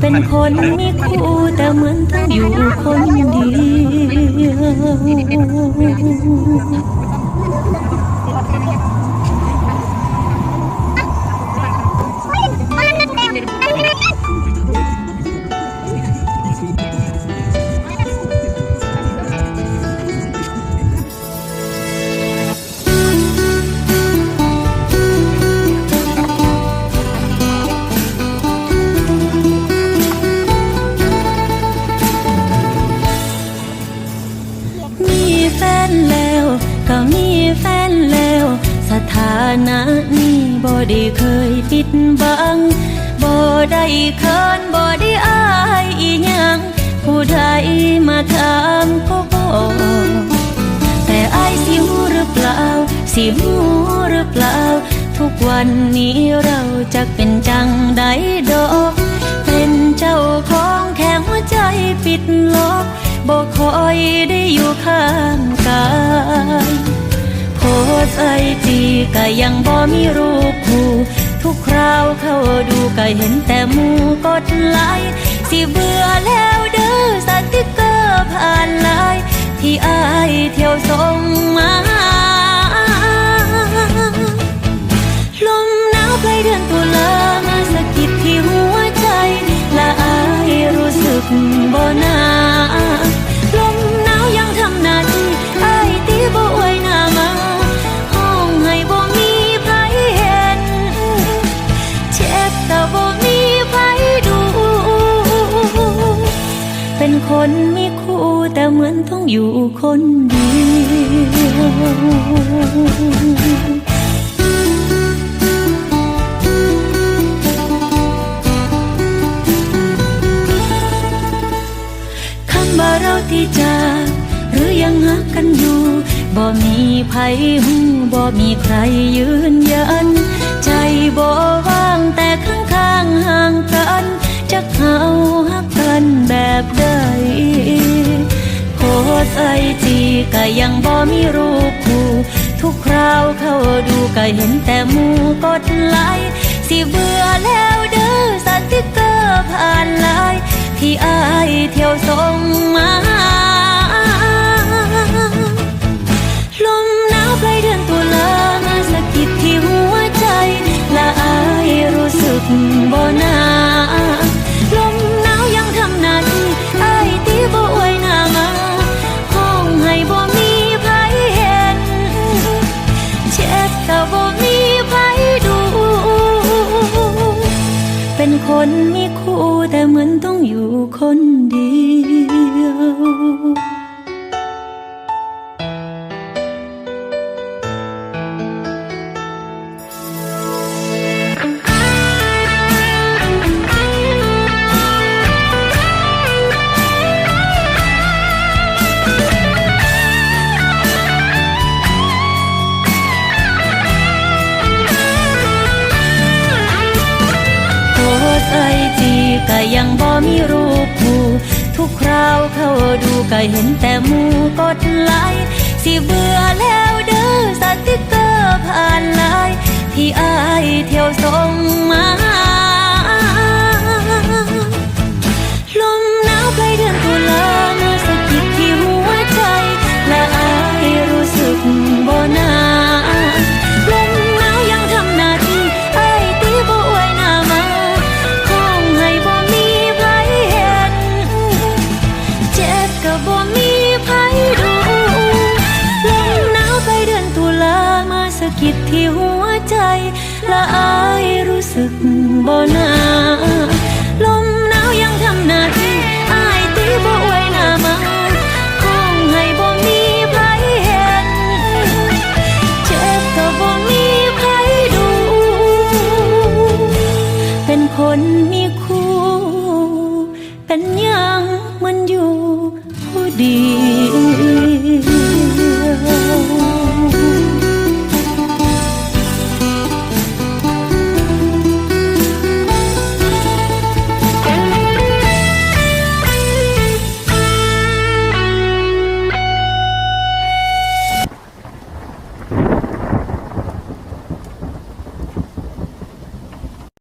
เป็นคนมีคู่แต่เหมือนต้องอยู่คนเดียวานะนี้บ่ได้เคยปิดบังบ่ได้เคินบ่ได้อายอีหยังผู้ใดมาถามก็บอกแต่อายสิหูหรือเปล่า สิหูหรือเปล่า ทุกวันนี้เราจะเป็นจังใดดอกเป็นเจ้าของแค่หัวใจปิดล็อกบอกคอยได้อยู่ข้าง ไอจีก็ยังบ่มีรูปคู่ทุกคราวเข้าดูก็เห็นแต่มูกดไลค์สิเบื่อแล้วเด้อสติกเกอร์ผ่านไลน์ที่อายเที่ยวส่งมา คนมีคู่แต่เหมือนต้องอยู่คนเดียวคำว่าเราที่จากหรือยังหักกันอยู่ บ่มีภัยหูบ่มีใครยืนยั สไอจีก็ยังบ่มีรูปคู่ทุกคราวเข้าดูก็เห็นแต่มูกดไลค์สิเบื่อแล้วเด้อสติกเกอร์ผ่านไลน์ที่อายเที่ยวสง คนมีคู่แต่เหมือนต้องอยู่คนเดียว ก็ยังบ่มีรูปคู่ทุกคราวเข้าดูก็เห็นแต่หมูกดไลค์สิเบื่อแล้วเด้อสติกเกอร์ผ่านไลน์ที่อายเที่ยวส่งมา บ่นาลมหนาวยังทำหน้าที่อายตีบ่อวยหน้ามาห้องให้บ่มีไผเห็น เจ็บก็บ่มีไผดู เป็นคนมีคู่ เป็นยังมันอยู่ผู้เดียว